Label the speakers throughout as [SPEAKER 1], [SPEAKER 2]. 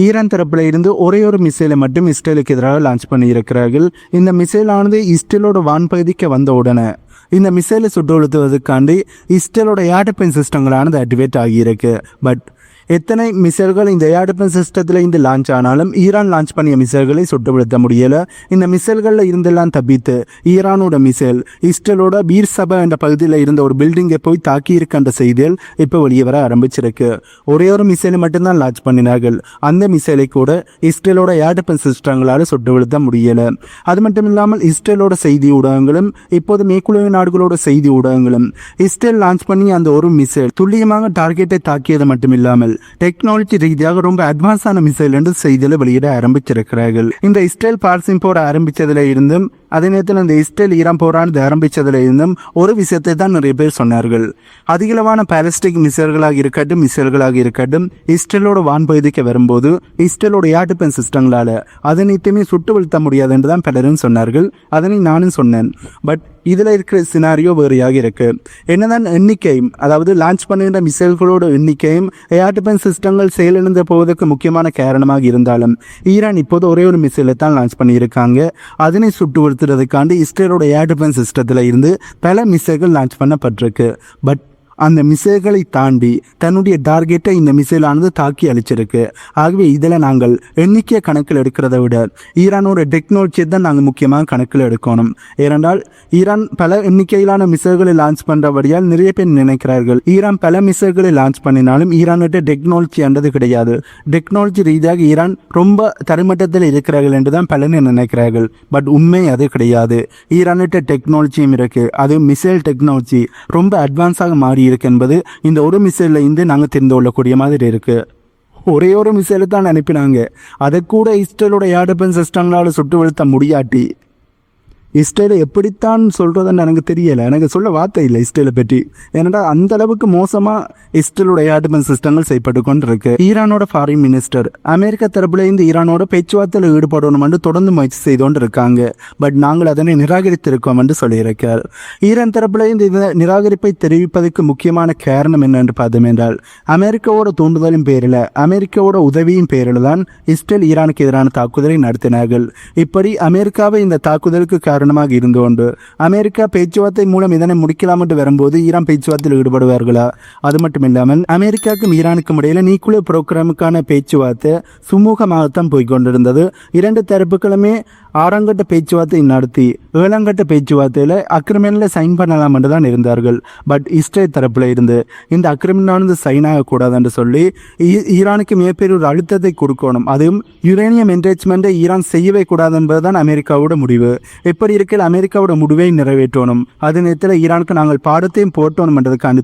[SPEAKER 1] Iran தரப்புல இருந்து ஒரே ஒரு மிசைலை மட்டும் இஸ்ரேலுக்கு எதிராக லான்ச் பண்ணியிருக்கிறார்கள். இந்த மிசைலானது இஸ்ரேலோட வான்பகுதிக்கு வந்த உடனே இந்த மிசைலை சுட்டு இஸ்ரேலோட ஏர் டிஃபென்ஸ் சிஸ்டங்களானது ஆக்டிவேட் ஆகியிருக்கு. பட் எத்தனை மிசைல்கள் இந்த ஏர் டிஃபென்ஸ் சிஸ்டத்தில் இருந்து லான்ச் ஆனாலும் ஈரான் லான்ச் பண்ணிய மிசைல்களை சுட்டு முடியலை. இந்த மிசைல்களில் இருந்தெல்லாம் தப்பித்து ஈரானோட மிசைல் இஸ்ரேலோட பீர் சபா என்ற பகுதியில் இருந்த ஒரு பில்டிங்கை போய் தாக்கி இருக்கின்ற செய்திகள் இப்போ வெளியே வர ஆரம்பிச்சிருக்கு. ஒரே ஒரு மிசைலை மட்டும்தான் லான்ச் பண்ணினார்கள். அந்த மிசைலை கூட இஸ்ரேலோட ஏர் டிஃபென்ஸ் சிஸ்டங்களால் சுட்டு முடியலை. அது மட்டும் இல்லாமல் இஸ்ரேலோட செய்தி ஊடகங்களும் இப்போது மேற்குலக நாடுகளோட செய்தி ஊடகங்களும் இஸ்ரேல் லான்ச் பண்ணி அந்த ஒரு மிசைல் துல்லியமாக டார்கெட்டை தாக்கியது மட்டும் இல்லாமல் டெக்னாலஜி ரீதியாக ரொம்ப அட்வான்ஸான மிசைல் என்று செய்தியில் வெளியிட ஆரம்பிச்சிருக்கிறார்கள். இந்த இஸ்ரேல் பார்சிங் போர் ஆரம்பித்ததில் இருந்தும் அதே நேரத்தில் இந்த இஸ்ரேல் ஈரான் போரானது ஆரம்பித்ததில் இருந்தும் ஒரு விஷயத்தை தான் நிறைய பேர் சொன்னார்கள். அதிகளவான பாலஸ்டிக் மிசைல்களாக இருக்கட்டும் மிசைல்களாக இருக்கட்டும் இஸ்ரேலோட வான்பகுதிக்கு வரும்போது இஸ்ரேலோட ஏர் சிஸ்டங்களால் அதனைத்தையுமே சுட்டு வீழ்த்த முடியாது என்று தான் பலரும் சொன்னார்கள். அதனை நானும் சொன்னேன். பட் இதில் இருக்கிற சினாரியோ வேறையாக இருக்குது என்னதான் எண்ணிக்கையும் அதாவது லான்ச் பண்ணுகின்ற மிசைல்களோட எண்ணிக்கையும் ஏர் டிஃபென்ஸ் சிஸ்டங்கள் செயலிழந்த போவதற்கு முக்கியமான காரணமாக இருந்தாலும் ஈரான் இப்போது ஒரே ஒரு மிசைலை தான் லான்ச் பண்ணியிருக்காங்க. அதனை சுட்டு வீழ்த்துறதுக்காண்டி இஸ்ரேலோட ஏர் டிஃபென்ஸ் சிஸ்டத்தில் இருந்து பல மிசைல்கள் லான்ச் பண்ணப்பட்டிருக்கு. பட் அந்த மிசைல்களை தாண்டி தன்னுடைய டார்கெட்டை இந்த மிசைலானது தாக்கி அழிச்சிருக்கு. ஆகவே இதில் நாங்கள் எண்ணிக்கை கணக்கில் எடுக்கிறத விட ஈரானோட டெக்னாலஜியை தான் நாங்கள் முக்கியமாக கணக்கில் எடுக்கணும். ஏனென்றால் ஈரான் பல எண்ணிக்கையிலான மிசைல்களை லான்ச் பண்ணுறபடியால் நிறைய பேர் நினைக்கிறார்கள். ஈரான் பல மிசைல்களை லான்ச் பண்ணினாலும் ஈரானோட டெக்னாலஜி என்றது கிடையாது. டெக்னாலஜி ரீதியாக ஈரான் ரொம்ப தரைமட்டத்தில் இருக்கிறார்கள் என்று தான் பலர் நினைக்கிறார்கள். பட் உண்மை அது கிடையாது. ஈரானோட டெக்னாலஜியும் இருக்குது அது மிசைல் டெக்னாலஜி ரொம்ப அட்வான்ஸாக மாறி இருக்கு என்பது இந்த ஒரு மிசைலில் இருந்து நாங்கள் தெரிந்து கொள்ளக்கூடிய மாதிரி இருக்கு. ஒரே ஒரு மிசைலை தான் அனுப்பினாங்க. அதை கூட இஸ்ரேலோட ஏர் டிஃபென்ஸ் சிஸ்டங்களால் சுட்டு வீழ்த்த முடியாட்டி. இஸ்ரேலை எப்படித்தான் சொல்கிறதுன்னு எனக்கு தெரியலை. எனக்கு சொல்ல வார்த்தை இல்லை இஸ்ரேலை பற்றி. ஏன்னா அந்த அளவுக்கு மோசமாக இஸ்ரேலுடைய ஏர் சிஸ்டங்கள் செய்யப்பட்டு கொண்டிருக்கு. ஈரானோட ஃபாரின் மினிஸ்டர் அமெரிக்க தரப்புல இருந்து ஈரானோட பேச்சுவார்த்தையில் ஈடுபடணும்னு தொடர்ந்து முயற்சி செய்து கொண்டு இருக்காங்க பட் நாங்கள் அதனை நிராகரித்திருக்கோம் என்று சொல்லியிருக்கார் ஈரான் தரப்புலேருந்து இந்த நிராகரிப்பை தெரிவிப்பதற்கு முக்கியமான காரணம் என்னென்று பார்த்தோம் என்றால் அமெரிக்காவோட தூண்டுதலின் பேரில் அமெரிக்காவோட உதவியின் பேரில் தான் இஸ்ரேல் ஈரானுக்கு எதிரான தாக்குதலை நடத்தினார்கள். இப்படி அமெரிக்காவை இந்த தாக்குதலுக்கு காரணமாக இருந்து கொண்டு அமெரிக்கா பேச்சுவார்த்தை மூலம் இதனை முடிக்கலாம் என்று வரும்போது ஈரான் பேச்சுவார்த்தையில் ஈடுபடுவார்களா? அது மட்டும் இல்லாமல் அமெரிக்காவுக்கும் ஈரானுக்கும் இடையில நியூக்ளியர் புரோக்ராமுக்கான பேச்சுவார்த்தை சுமூகமாகத்தான் போய்கொண்டிருந்தது இரண்டு தரப்புகளுமே ஆறாங்கட்ட பேச்சுவார்த்தை நடத்தி ஏழாங்கட்ட பேச்சுவார்த்தையில் அக்ரிமெண்ட்டில் சைன் பண்ணலாம் என்று தான் இருந்தார்கள். பட் இஸ்ரேல் தரப்புல இருந்து இந்த அக்ரிமெண்டானது சைன் ஆகக்கூடாது என்று சொல்லி ஈ- ஈரானுக்கு மிகப்பெரிய ஒரு அழுத்தத்தை கொடுக்கணும். அதுவும் யுரேனியம் என்ரேச்மெண்ட்டை ஈரான் செய்யவே கூடாது என்பதுதான் அமெரிக்காவோட முடிவு. எப்படி இருக்கையில் அமெரிக்காவோட முடிவை நிறைவேற்றணும். அதே நேரத்தில் ஈரானுக்கு நாங்கள் பாடத்தையும் போட்டோணும் என்றதுக்காண்டி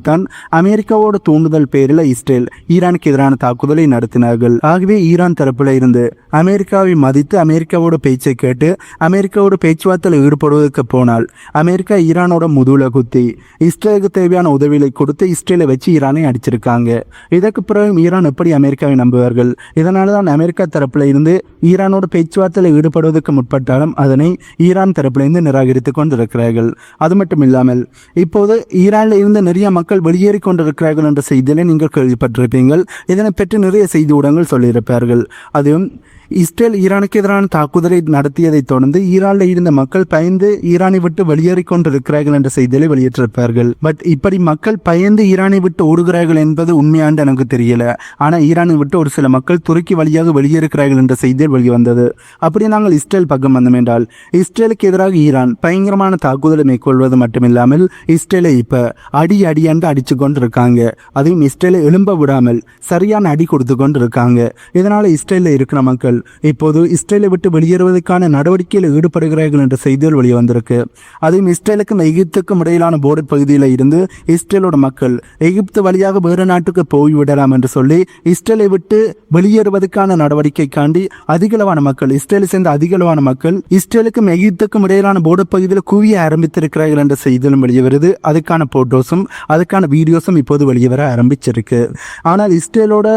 [SPEAKER 1] அமெரிக்காவோட தூண்டுதல் பேரில் இஸ்ரேல் ஈரானுக்கு எதிரான தாக்குதலை நடத்தினார்கள். ஆகவே ஈரான் தரப்பில் இருந்து அமெரிக்காவை மதித்து அமெரிக்காவோட பேச்சை கேட்டு அமெரிக்காவோட பேச்சுவார்த்தையில் ஈடுபடுவதற்கு போனால் அமெரிக்கா ஈரானோட முதுகுல குத்தி இஸ்ரேலுக்கு தேவையான உதவிகளை கொடுத்து இஸ்ரேலை வச்சு ஈரானை அடிச்சிருக்காங்க. இதற்கு பிறகு ஈரான் எப்படி அமெரிக்காவை நம்புவார்கள்? இதனால தான் அமெரிக்கா தரப்பில் இருந்து ஈரானோட பேச்சுவார்த்தையில் ஈடுபடுவதற்கு முற்பட்டாலும் அதனை ஈரான் தரப்பு இருந்து நிராகரித்து கொண்டிருக்கிறார்கள் அது மட்டும் இல்லாமல் இப்போது ஈரானில் இருந்து நிறைய மக்கள் வெளியேறி கொண்டிருக்கிறார்கள் என்ற செய்தியிலே நீங்கள் கேள்விப்பட்டிருப்பீங்கள் இதனை பற்றி நிறைய செய்தி ஊடகங்கள் சொல்லியிருப்பார்கள். அதுவும் இஸ்ரேல் ஈரானுக்கு எதிரான தாக்குதலை நடத்தியதைத் தொடர்ந்து ஈரானில் இருந்த மக்கள் பயந்து ஈரானை விட்டு வெளியேறிக் கொண்டிருக்கிறார்கள் என்ற செய்திகளை வெளியிட்டிருப்பார்கள். பட் இப்படி மக்கள் பயந்து ஈரானை விட்டு ஓடுகிறார்கள் என்பது உண்மையாண்டு எனக்கு தெரியல. ஆனால் ஈரானை விட்டு ஒரு சில மக்கள் துருக்கி வழியாக வெளியேறுகிறார்கள் என்ற செய்தியில் வெளிவந்தது. அப்படி நாங்கள் இஸ்ரேல் பக்கம் வந்தோம் என்றால் இஸ்ரேலுக்கு எதிராக ஈரான் பயங்கரமான தாக்குதலை மேற்கொள்வது மட்டுமில்லாமல் இஸ்ரேலை இப்ப அடி அடி என்று அடிச்சு கொண்டு இருக்காங்க அதையும் இஸ்ரேலை எழும்ப விடாமல் சரியான அடி கொடுத்து கொண்டு இருக்காங்க இதனால இஸ்ரேலில் இருக்கிற மக்கள் இப்போது இஸ்ரேலை விட்டு வெளியேறுவதற்கான நடவடிக்கையில் ஈடுபடுகிறார்கள் என்ற செய்திகள் வெளிவந்திருக்கு. வந்திருக்கு இஸ்ரேலுக்கும் எகிப்துக்கும் இடையிலான போர்டர் பகுதியில் இருந்து இஸ்ரேலோட மக்கள் எகிப்து வழியாக வேறு நாட்டுக்கு போய்விடலாம் என்று சொல்லி இஸ்ரேலை விட்டு வெளியேறுவதற்கான நடவடிக்கைக்காண்டி அதிகளவான மக்கள் இஸ்ரேலை சேர்ந்த அதிகளவான மக்கள் இஸ்ரேலுக்கும் எகிப்துக்கும் இடையிலான போர்டர் பகுதியில் குவிய ஆரம்பித்திருக்கிறார்கள் என்ற செய்திகளும் வெளியே வருது அதுக்கான போட்டோஸும் அதுக்கான வீடியோஸும் இப்போது வெளியே வர ஆரம்பிச்சிருக்கு. ஆனால் இஸ்ரேலோட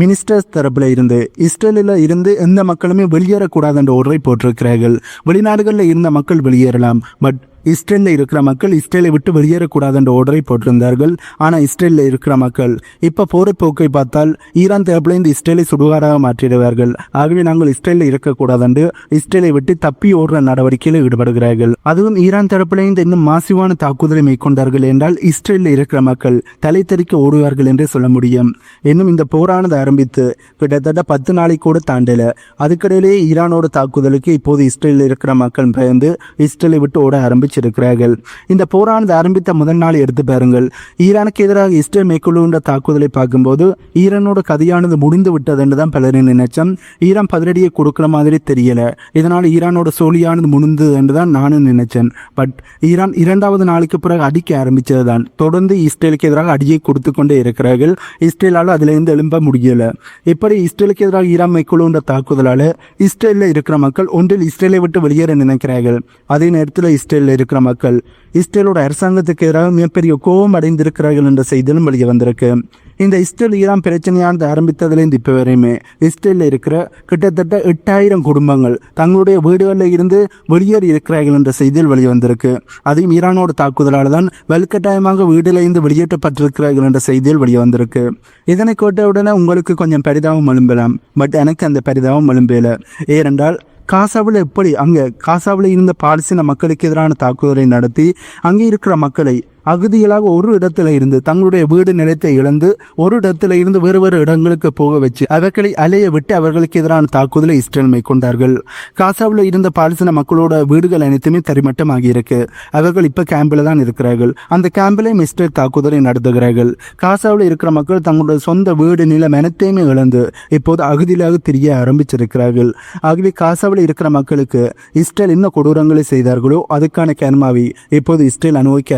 [SPEAKER 1] மினிஸ்டர்ஸ் தரப்புல இருந்து இஸ்ரேலில் இருந்து எந்த மக்களுமே வெளியேறக்கூடாது என்ற ஒன்றை போட்டிருக்கிறார்கள். வெளிநாடுகளில் இருந்த மக்கள் வெளியேறலாம் பட் இஸ்ரேலில் இருக்கிற மக்கள் இஸ்ரேலை விட்டு வெளியேறக்கூடாது என்ற ஆர்டரை போட்டிருந்தார்கள். ஆனால் இஸ்ரேலில் இருக்கிற மக்கள் இப்போ போரை போக்கை பார்த்தால் ஈரான் தரப்பிலிருந்து இஸ்ரேலை சுடுகாடாக மாற்றிடுவார்கள். ஆகவே நாங்கள் இஸ்ரேலில் இருக்கக்கூடாது என்று இஸ்ரேலை விட்டு தப்பி ஓடுற நடவடிக்கையில் ஈடுபடுகிறார்கள். அதுவும் ஈரான் தரப்பிலிருந்து இன்னும் மாசிவான தாக்குதலை மேற்கொண்டார்கள் என்றால் இஸ்ரேலில் இருக்கிற மக்கள் தலை தெறிக்க ஓடுவார்கள் என்று சொல்ல முடியும். இன்னும் இந்த போரானது ஆரம்பித்து கிட்டத்தட்ட பத்து நாளைக்கு கூட தாண்டல. அதுக்கிடையிலேயே ஈரானோட தாக்குதலுக்கு இப்போது இஸ்ரேலில் இருக்கிற மக்கள் பயந்து இஸ்ரேலை விட்டு ஓட ஆரம்பிச்சு ஆரம்பிச்சிருக்கிறார்கள் இந்த போரானது ஆரம்பித்த முதல் நாள் எடுத்து பாருங்கள். ஈரானுக்கு எதிராக இஸ்ரேல் மேற்கொள்ளுகின்ற தாக்குதலை பார்க்கும்போது ஈரானோட கதையானது முடிந்து விட்டது என்று தான் பலரின் நினைச்சம் ஈரான் பதிலடியை கொடுக்குற மாதிரி தெரியல. இதனால் ஈரானோட சோழியானது முடிந்தது என்று தான் நானும் நினைச்சேன். பட் ஈரான் இரண்டாவது நாளுக்கு பிறகு அடிக்க ஆரம்பித்தது தான் தொடர்ந்து இஸ்ரேலுக்கு எதிராக அடியை கொடுத்து கொண்டே இருக்கிறார்கள். இஸ்ரேலால் அதிலிருந்து எழும்ப முடியல. இப்படி இஸ்ரேலுக்கு எதிராக ஈரான் மேற்கொள்ளுகின்ற தாக்குதலால் இஸ்ரேலில் இருக்கிற மக்கள் ஒன்றில் இஸ்ரேலை விட்டு வெளியேற நினைக்கிறார்கள். அதே நேரத்தில் இஸ்ரேலில் இருக்கிற மக்கள் இஸ்ரேலோட அரசாங்கத்துக்கு எதிராக மிகப்பெரிய கோபம் அடைந்திருக்கிறார்கள் என்ற செய்தியும் வெளியே வந்திருக்கு. இந்த இஸ்ரேல் ஈரான் பிரச்சனையானது ஆரம்பித்ததுலேருந்து இப்போ வரையுமே இஸ்ரேலில் இருக்கிற கிட்டத்தட்ட எட்டாயிரம் குடும்பங்கள் தங்களுடைய வீடுகளில் இருந்து வெளியேறி இருக்கிறார்கள் என்ற செய்தியில் வெளிவந்திருக்கு அதையும் ஈரானோட தாக்குதலால் தான் வலுக்கட்டாயமாக வீட்டில் வெளியேற்றப்பட்டிருக்கிறார்கள் என்ற செய்தியில் வெளிவந்திருக்கு இதனை கேட்டவுடனே உங்களுக்கு கொஞ்சம் பரிதாபம் எழும்பலாம். பட் எனக்கு அந்த பரிதாபம் எழும்பல. ஏனென்றால் காசாவில் எப்படி அங்கே காசாவில் இருந்த பாலஸ்தீன மக்களுக்கு எதிரான தாக்குதலை நடத்தி அங்கே இருக்கிற மக்களை அகதிகளாக ஒரு இடத்துல இருந்து தங்களுடைய வீடு நிலத்தை இழந்து ஒரு இடத்துல இருந்து வேறு வேறு இடங்களுக்கு போக வச்சு அவர்களை அலைய விட்டு அவர்களுக்கு எதிரான தாக்குதலை இஸ்ரேல் மேற்கொண்டார்கள். காசாவில் இருந்த பாலஸ்தீன மக்களோட வீடுகள் அனைத்துமே தரிமட்டமாகி இருக்கு. அவர்கள் இப்போ கேம்பில் தான் இருக்கிறார்கள். அந்த கேம்பிலையும் இஸ்ரேல் தாக்குதலை நடத்துகிறார்கள். காசாவில் இருக்கிற மக்கள் தங்களுடைய சொந்த வீடு நிலம் அனைத்தையுமே இழந்து இப்போது அகதியிலாக தெரிய ஆரம்பிச்சிருக்கிறார்கள். ஆகவே காசாவில் இருக்கிற மக்களுக்கு இஸ்ரேல் என்ன கொடூரங்களை செய்தார்களோ அதுக்கான கேன்மாவை இப்போது இஸ்ரேல் அனுபவிக்க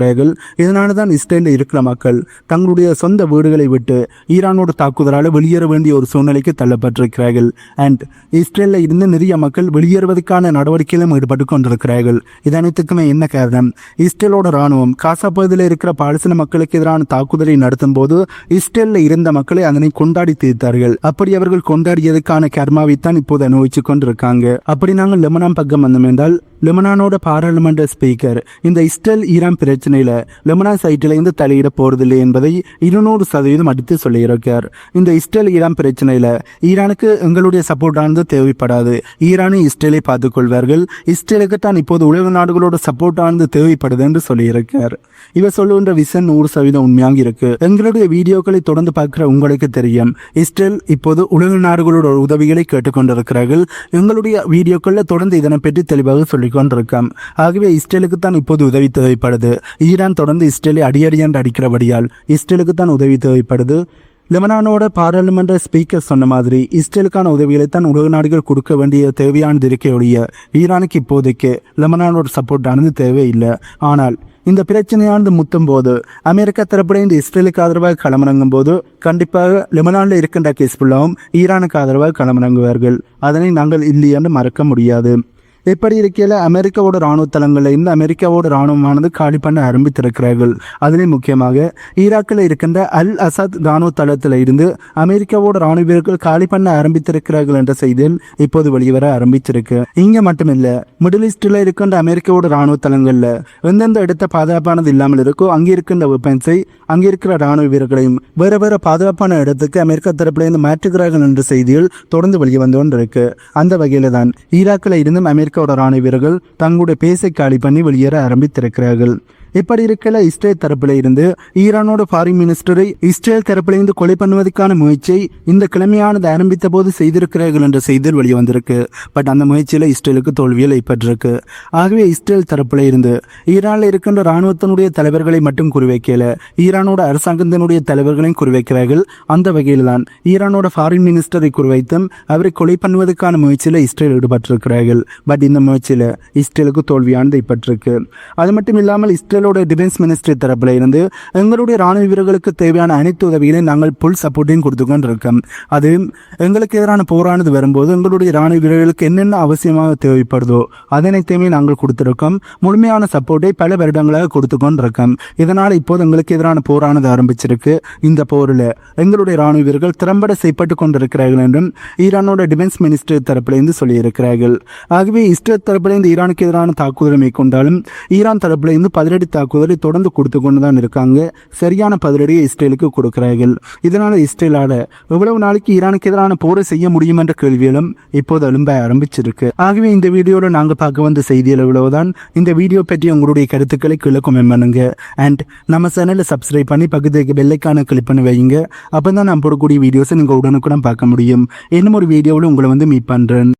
[SPEAKER 1] இருக்கிறார்கள் இதனால தான் இஸ்ரேலில் இருக்கிற மக்கள் தங்களுடைய சொந்த வீடுகளை விட்டு ஈரானோட தாக்குதலால் வெளியேற வேண்டிய ஒரு சூழ்நிலைக்கு தள்ளப்பட்டிருக்கிறார்கள். அண்ட் இஸ்ரேலில் இருந்து நிறைய மக்கள் வெளியேறுவதற்கான நடவடிக்கையிலும் ஈடுபட்டு கொண்டிருக்கிறார்கள். இதனைத்துக்குமே என்ன காரணம்? இஸ்ரேலோட இராணுவம் காசா பகுதியில் இருக்கிற பாலஸ்தீன மக்களுக்கு எதிரான தாக்குதலை நடத்தும் போது இஸ்ரேலில் இருந்த மக்களை அதனை கொண்டாடி தீர்த்தார்கள். அப்படி அவர்கள் கொண்டாடியதுக்கான கர்மாவைத்தான் இப்போது அனுபவிச்சு கொண்டிருக்காங்க. அப்படி நாங்கள் லெமனாம் பக்கம் வந்தோம் என்றால் லெமனானோட பாராளுமன்ற ஸ்பீக்கர் இந்த இஸ்ரேல் ஈரான் பிரச்சனை பிரச்சனையில லெமனான் சைட்டில் இருந்து தலையிட போறதில்லை என்பதை இருநூறு சதவீதம் அடித்து சொல்லியிருக்கார். இந்த இஸ்ரேல் ஈரான் பிரச்சனையில ஈரானுக்கு எங்களுடைய சப்போர்ட் ஆனது தேவைப்படாது. ஈரானும் இஸ்ரேலை பார்த்துக் கொள்வார்கள். இஸ்ரேலுக்கு தான் இப்போது உலக நாடுகளோட சப்போர்ட் ஆனது தேவைப்படுது என்று சொல்லியிருக்கார். இவர் சொல்லுகின்ற விசன் நூறு சதவீதம் உண்மையாக இருக்கு. எங்களுடைய வீடியோக்களை தொடர்ந்து பார்க்கிற உங்களுக்கு தெரியும். இஸ்ரேல் இப்போது உலக நாடுகளோட உதவிகளை கேட்டுக்கொண்டிருக்கிறார்கள். எங்களுடைய வீடியோக்களில் தொடர்ந்து இதனை பற்றி தெளிவாக சொல்லிக் கொண்டிருக்கோம் ஆகவே இஸ்ரேலுக்கு தான் இப்போது உதவி தேவைப்படுது. ஈரான் தொடர்ந்து இஸ்ரேலை அடியடி அடிக்கிறபடியால் இஸ்ரேலுக்கு தான் உதவி தேவைப்படுது. லெபனானோட பாராளுமன்ற ஸ்பீக்கர் சொன்ன மாதிரி இஸ்ரேலுக்கான உதவிகளை தான் உலக நாடுகள் கொடுக்க வேண்டிய தேவையானது இருக்கே ஈரானுக்கு இப்போதைக்கு லெபனானோட சப்போர்ட் ஆனது தேவையில்லை. ஆனால் இந்த பிரச்சனையானது முத்தும் போது அமெரிக்கா தரப்புடைய இந்த இஸ்ரேலுக்கு ஆதரவாக களமிறங்கும் போது கண்டிப்பாக லெபனானில் இருக்கின்ற ஹிஸ்புல்லாவும் ஈரானுக்கு ஆதரவாக களமிறங்குவார்கள். அதனை நாங்கள் இல்லை என்று மறக்க முடியாது. இப்படி இருக்கையில் அமெரிக்காவோட இராணுவ தளங்களையும் அமெரிக்காவோட இராணுவமானது காலி பண்ண ஆரம்பித்திருக்கிறார்கள். அதிலும் முக்கியமாக ஈராக்கில் இருக்கின்ற அல் அசாத் இராணுவ தளத்தில் இருந்து அமெரிக்காவோட இராணுவ வீரர்கள் காலி பண்ண ஆரம்பித்திருக்கிறார்கள் என்ற செய்தியில் இப்போது வெளிவர ஆரம்பிச்சிருக்கு இங்கே மட்டுமில்ல மிடில் ஈஸ்டில் இருக்கின்ற அமெரிக்காவோட இராணுவ தளங்களில் எந்தெந்த இடத்த பாதுகாப்பானது இல்லாமல் இருக்கோ அங்கே இருக்கின்ற வெப்பன்ஸை அங்கே இருக்கிற ராணுவ வீரர்களையும் வேறு வேறு பாதுகாப்பான இடத்துக்கு அமெரிக்கா தரப்பிலிருந்து மாற்றுகிறார்கள் என்ற செய்திகள் தொடர்ந்து வெளியே வந்து கொண்டிருக்கு. அந்த வகையில் தான் ஈராக்கில் இருந்தும் அமெரிக்காவோட ராணுவ வீரர்கள் தங்களுடைய பேசை காலி பண்ணி வெளியேற ஆரம்பித்திருக்கிறார்கள். இப்படி இருக்கல இஸ்ரேல் தரப்பில் இருந்து ஈரானோட ஃபாரின் மினிஸ்டரை இஸ்ரேல் தரப்பில் இருந்து கொலை பண்ணுவதற்கான முயற்சியை இந்த கிழமையானது ஆரம்பித்த போது செய்திருக்கிறார்கள் என்ற செய்தியில் வெளிவந்திருக்கு. பட் அந்த முயற்சியில் இஸ்ரேலுக்கு தோல்வியில் ஏற்பட்டிருக்கு. ஆகவே இஸ்ரேல் தரப்பில் இருந்து ஈரானில் இருக்கின்ற இராணுவத்தினுடைய தலைவர்களை மட்டும் குறிவைக்கல ஈரானோட அரசாங்கத்தினுடைய தலைவர்களையும் குறிவைக்கிறார்கள். அந்த வகையில் தான் ஈரானோட ஃபாரின் மினிஸ்டரை குறிவைத்தும் அவரை கொலை பண்ணுவதற்கான முயற்சியில் இஸ்ரேல் ஈடுபட்டிருக்கிறார்கள். பட் இந்த முயற்சியில் இஸ்ரேலுக்கு தோல்வியானது ஏற்பட்டிருக்கு. அது மட்டும் இல்லாமல் இஸ்ரேல் இஸ்ரேலோட டிஃபென்ஸ் மினிஸ்ட்ரி தரப்பில் இருந்து எங்களுடைய ராணுவ வீரர்களுக்கு தேவையான அனைத்து உதவிகளையும் நாங்கள் புல் சப்போர்ட்டையும் கொடுத்து கொண்டிருக்கோம் அது எங்களுக்கு எதிரான போரானது வரும்போது எங்களுடைய ராணுவ வீரர்களுக்கு என்னென்ன அவசியமாக தேவைப்படுதோ அதனைத்தையுமே நாங்கள் கொடுத்துருக்கோம். முழுமையான சப்போர்ட்டை பல வருடங்களாக கொடுத்து கொண்டிருக்கோம் இதனால் இப்போது எங்களுக்கு எதிரான போரானது ஆரம்பிச்சிருக்கு. இந்த போரில் எங்களுடைய ராணுவ வீரர்கள் திறம்பட செய்யப்பட்டு கொண்டிருக்கிறார்கள் என்றும் ஈரானோட டிஃபென்ஸ் மினிஸ்டர் தரப்பிலிருந்து சொல்லியிருக்கிறார்கள். ஆகவே இஸ்ரேல் தரப்பிலிருந்து ஈரானுக்கு எதிரான தாக்குதலை மேற்கொண்டாலும் ஈரான் தரப்பிலிருந்து பதிலடி தாக்குதலை தொடர்ந்து கொடுத்து கொண்டு தான் இருக்காங்க. சரியான பதிலடியை இஸ்ரேலுக்கு கொடுக்கிறார்கள். இதனால் இஸ்ரேலால் எவ்வளவு நாளைக்கு ஈரானுக்கு எதிரான போரை செய்ய முடியும் என்ற கேள்வியிலும் இப்போது எழும்ப ஆரம்பிச்சிருக்கு. ஆகவே இந்த வீடியோவில் நாங்கள் பார்க்க வந்த செய்திகள் இவ்வளவுதான். இந்த வீடியோ பற்றி உங்களுடைய கருத்துக்களை கீழே கமெண்ட் பண்ணுங்க. அண்ட் நம்ம சேனலை சப்ஸ்கிரைப் பண்ணி பக்கத்துக்கு பெல்லைக்கான கிளிக் பண்ணி வைங்க அப்போ தான் நான் போடக்கூடிய வீடியோஸை நீங்கள் உடனுக்குடன் பார்க்க முடியும். இன்னும் ஒரு வீடியோவில் உங்களை வந்து மீட் பண்ணுறேன்